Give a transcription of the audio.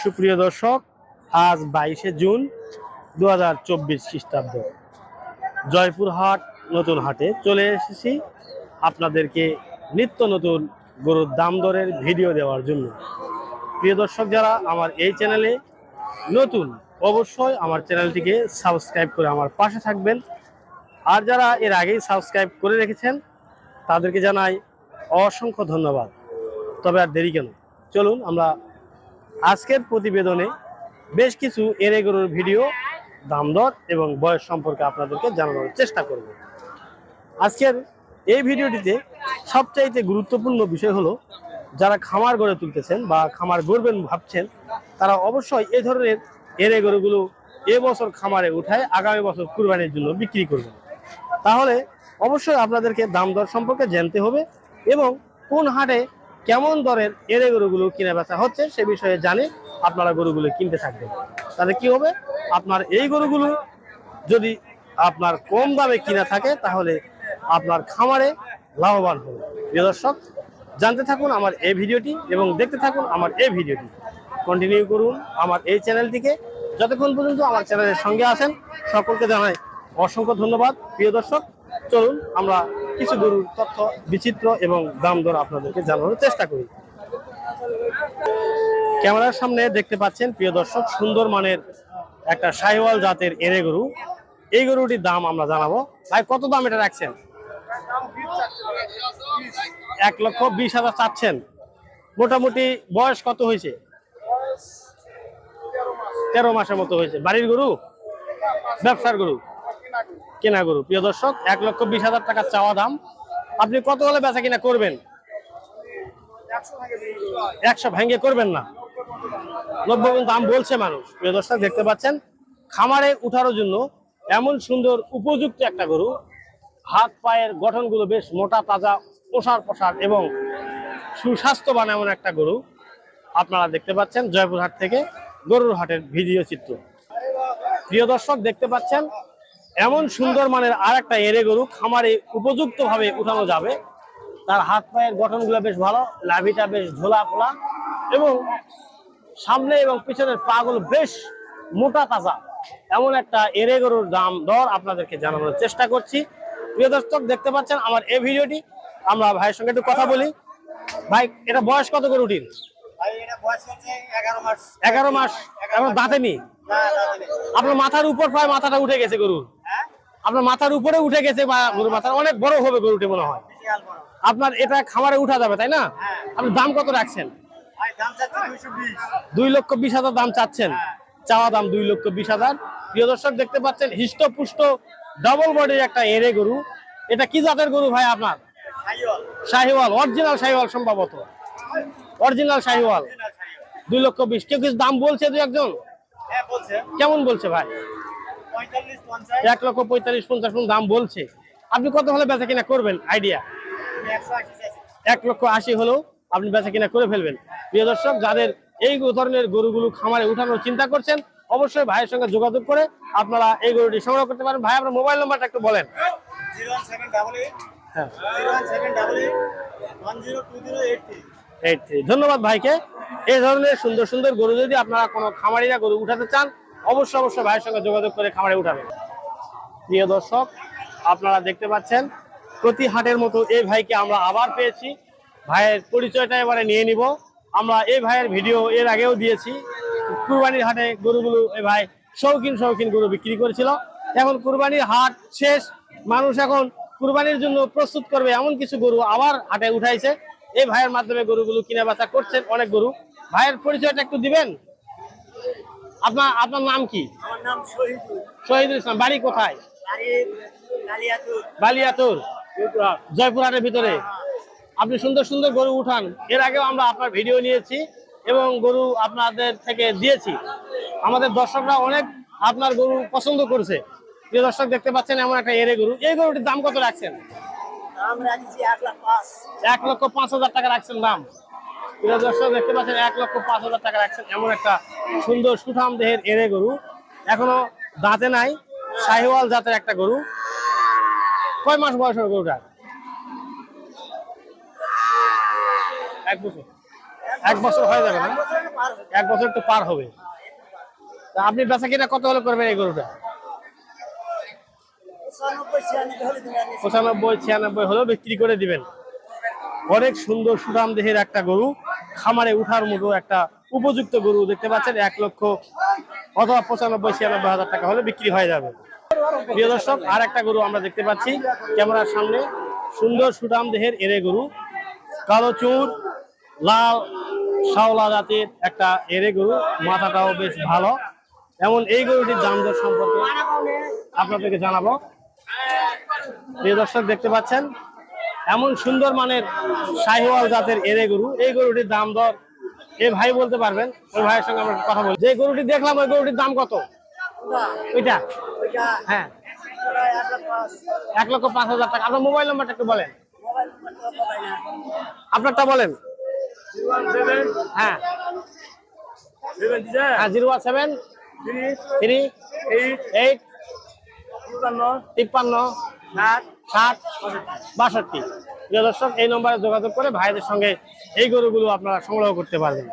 সুপ্রিয় দর্শক, আজ বাইশে জুন দু হাজার চব্বিশ খ্রিস্টাব্দ। জয়পুরহাট নতুন হাটে চলে এসেছি আপনাদেরকে নিত্য নতুন গরুর দাম দরের ভিডিও দেওয়ার জন্য। প্রিয় দর্শক, যারা আমার এই চ্যানেলে নতুন, অবশ্যই আমার চ্যানেলটিকে সাবস্ক্রাইব করে আমার পাশে থাকবেন। আর যারা এর আগেই সাবস্ক্রাইব করে রেখেছেন, তাদেরকে জানাই অসংখ্য ধন্যবাদ। তবে আর দেরি কেন? চলুন, আমরা আজকের প্রতিবেদনে বেশ কিছু এরে গরুর ভিডিও দাম দর এবং বয়স সম্পর্কে আপনাদেরকে জানানোর চেষ্টা করব। আজকের এই ভিডিওটিতে সবচাইতে গুরুত্বপূর্ণ বিষয় হলো, যারা খামার গড়ে তুলতেছেন বা খামার গড়বেন ভাবছেন, তারা অবশ্যই এ ধরনের এরে গরুগুলো এবছর খামারে উঠায় আগামী বছর কুরবানির জন্য বিক্রি করবেন। তাহলে অবশ্যই আপনাদেরকে দাম দর সম্পর্কে জানতে হবে এবং কোন হাটে কেমন দরের এরে গরুগুলো কিনে বেচা হচ্ছে সে বিষয়ে জানে আপনারা গরুগুলো কিনতে থাকবেন। তাহলে কি হবে? আপনার এই গরুগুলো যদি আপনার কম দামে কিনা থাকে, তাহলে আপনার খামারে লাভবান হবে। প্রিয় দর্শক, জানতে থাকুন আমার এই ভিডিওটি এবং দেখতে থাকুন আমার এই ভিডিওটি। কন্টিনিউ করুন আমার এই চ্যানেলটিকে। যতক্ষণ পর্যন্ত আমার চ্যানেলের সঙ্গে আসেন সকলকে জানাই অসংখ্য ধন্যবাদ। প্রিয় দর্শক, চলুন আমরা কিছু গরুর তথ্য বিচিত্র এবং দাম দর আপনাদেরকে জানানোর চেষ্টা করি। ক্যামেরার সামনে দেখতে পাচ্ছেন, প্রিয় দর্শক, সুন্দর মানের একটা সাইওয়াল জাতের এনে গরু। এই গরুটির দাম আমরা জানাব। ভাই, কত দাম এটা রাখছেন? এক লক্ষ বিশ হাজার চাচ্ছেন। মোটামুটি বয়স কত হয়েছে? তেরো মাসের মতো হয়েছে। বাড়ির গরু? ব্যবসার গরু? কেনা গরু। প্রিয় দর্শক, এক লক্ষ বিশ হাজার টাকা চাওয়া দাম। আপনি কত হলে বেচা কিনা করবেন? একশো ভেঙে করবেন না। নব্বই পর্যন্ত দাম বলছে মানুষ। প্রিয় দর্শক, দেখতে পাচ্ছেন, খামারে উঠানোর জন্য এমন সুন্দর উপযুক্ত একটা গরু। হাত পায়ের গঠনগুলো বেশ মোটা, তাজা, পোষার পোশাক এবং সুস্বাস্থ্যবান এমন একটা গরু। আপনারা দেখতে পাচ্ছেন, জয়পুরহাট থেকে গরুর হাটের ভিডিও চিত্র। প্রিয় দর্শক, দেখতে পাচ্ছেন এমন সুন্দর মানের আর একটা এরে গরু খামারে উপযুক্ত ভাবে উঠানো যাবে। তার হাত পায়ের গঠনগুলো বেশ ভালো লাভিটা বেশ ঝোলা ফোলা এবং সামনে এবং পিছনের পাগুলো বেশ মোটা তাজা। এমন একটা এরে গরুর দাম দর আপনাদেরকে জানানোর চেষ্টা করছি। প্রিয় দর্শক দেখতে পাচ্ছেন আমার এই ভিডিওটি। আমরা ভাইয়ের সঙ্গে একটু কথা বলি। ভাই এটা বয়স কত গরুটির? ভাই এটা বয়স হচ্ছে এগারো মাস। এগারো মাস এখন দাঁতেনি নেই। আপনার মাথার উপর প্রায় মাথাটা উঠে গেছে গরুর? আপনার মাথার উপরে উঠে গেছে গরুর মাথার অনেক বড় হবে গরুটি মনে হয়। আপনার এটা খামারে উঠা যাবে, তাই না। আপনি দাম কত রাখছেন? ভাই দাম চাচ্ছে 220 দুই লক্ষ বিশ হাজার দাম চাচ্ছেন। চাওয়া দাম দুই লক্ষ বিশ হাজার। প্রিয় দর্শক, দেখতে পাচ্ছেন, হৃষ্টপুষ্ট ডবল বডির একটা এরে গরু। এটা কি জাতের গরু ভাই আপনার? শাহিওয়াল। অরিজিনাল শাহিওয়াল সম্ভবত। অরিজিনাল শাহিওয়াল। দুই লক্ষ বিশ। কেউ কিছু দাম বলছে দু একজন। কেমন বলছে ভাই? এক লক্ষ পঁয়তাল্লিশ পঞ্চাশ দাম বলছে। আপনি কত হলে বেচা কিনা করবেন? আইডিয়া? এক লক্ষ আশি হলেও আপনি বেচা কিনা করে ফেলবেন। প্রিয় দর্শক যাদের এই ধরনের গরুগুলো খামারে উঠানোর চিন্তা করছেন অবশ্যই ভাইয়ের সঙ্গে যোগাযোগ করে আপনারা এই গরুটি সংগ্রহ করতে পারেন। ভাই আপনার মোবাইল নাম্বারটা একটু বলেন। 01788, হ্যাঁ। 01788, 102083 এইট থ্রি। ধন্যবাদ ভাইকে। এই ধরনের সুন্দর সুন্দর গরু যদি আপনারা কোনো খামারিরা গরু উঠাতে চান, অবশ্যই অবশ্যই ভাইয়ের সঙ্গে যোগাযোগ করে খামারে উঠাবেন। প্রিয় দর্শক, আপনারা দেখতে পাচ্ছেন, প্রতি হাটের মতো এই ভাইকে আমরা আবার পেয়েছি। ভাইয়ের পরিচয়টা এবারে নিয়ে নিব। আমরা এই ভাইয়ের ভিডিও এর আগেও দিয়েছি। কুরবানির হাটে গরুগুলো এই ভাই শৌখিন শৌখিন গরু বিক্রি করেছিল। এখন কুরবানির হাট শেষ। মানুষ এখন কুরবানির জন্য প্রস্তুত করবে এমন কিছু গরু আবার হাটে উঠাইছে। এই ভাইয়ের মাধ্যমে গরুগুলো কিনে বেচা করছেন অনেক গরু। ভাইয়ের পরিচয়টা একটু দিবেন? আপনার আপনার নাম কি? আমার নাম শহীদুল। শহীদুল ইসলাম বাড়ি কোথায়? বালিয়াতুর জয়পুরহাটের ভিতরে। আপনি সুন্দর সুন্দর গরু উঠান। এর আগেও আমরা আপনার ভিডিও নিয়েছি এবং গরু আপনাদের থেকে দিয়েছি। আমাদের দর্শকরা অনেক আপনার গরু পছন্দ করছে। প্রিয় দর্শক দেখতে পাচ্ছেন এমন একটা এরে গরু। এই গরুটির দাম কত রাখছেন? এক লক্ষ পাঁচ হাজার টাকা রাখছেন দাম। প্রিয় দর্শক দেখতে পাচ্ছেন এক লক্ষ পাঁচ হাজার টাকা রাখছেন এমন একটা সুন্দর সুঠাম দেহের এরে গরু। এখনও দাঁতে নাই শাহিওয়াল জাতের একটা গরু। কয় মাস বয়স হবে গরুটার? এক বছর। এক বছর হয়ে যাবে না? এক বছর একটু পার হবে। তা আপনি বেচা কিনা কত হলে করবেন এই গরুটা? পঁচানব্বই ছিয়ানব্বই পঁচানব্বই ছিয়ানব্বই হলেও বিক্রি করে দিবেন। অনেক সুন্দর সুঠাম দেহের একটা গরু। খামারে উঠার মতো একটা উপযুক্ত গরু দেখতে পাচ্ছেন। এক লক্ষ অথবা পঁচানব্বই, ছিয়ানব্বই হাজার টাকা হলে বিক্রি হয়ে যাবে। প্রিয় দর্শক আর একটা গরু আমরা দেখতে পাচ্ছি। ক্যামেরার সামনে সুন্দর সুঠাম দেহের এরে গরু। কালো চুর লাল শাওলা জাতের একটা এরে গরু। মাথাটাও বেশ ভালো। এমন এই গরুটির দাম দর সম্পর্কে আপনাদেরকে জানাব। প্রিয় দর্শক, দেখতে পাচ্ছেন এমন সুন্দর মানের শাহিওয়াল জাতের এরে গরু। এই গরুটির দাম দর এ ভাই বলতে পারবেন ওই ভাইয়ের সঙ্গে আমরা কথা বলি যে গরুটি দেখলাম ওই গরুটির দাম কত? ওইটা? ওইটা। হ্যাঁ। এক লক্ষ পাঁচ। হাজার টাকা। আপনার মোবাইল নাম্বারটা একটু বলেন। আপনারটা বলেন। হ্যাঁ। হ্যাঁ zero one seven. Three. Eight. তিপ্পান্ন। সাত সাত বাষট্টি। দর্শক, এই নম্বরে যোগাযোগ করে ভাইদের সঙ্গে এই গরুগুলো আপনারা সংগ্রহ করতে পারবেন।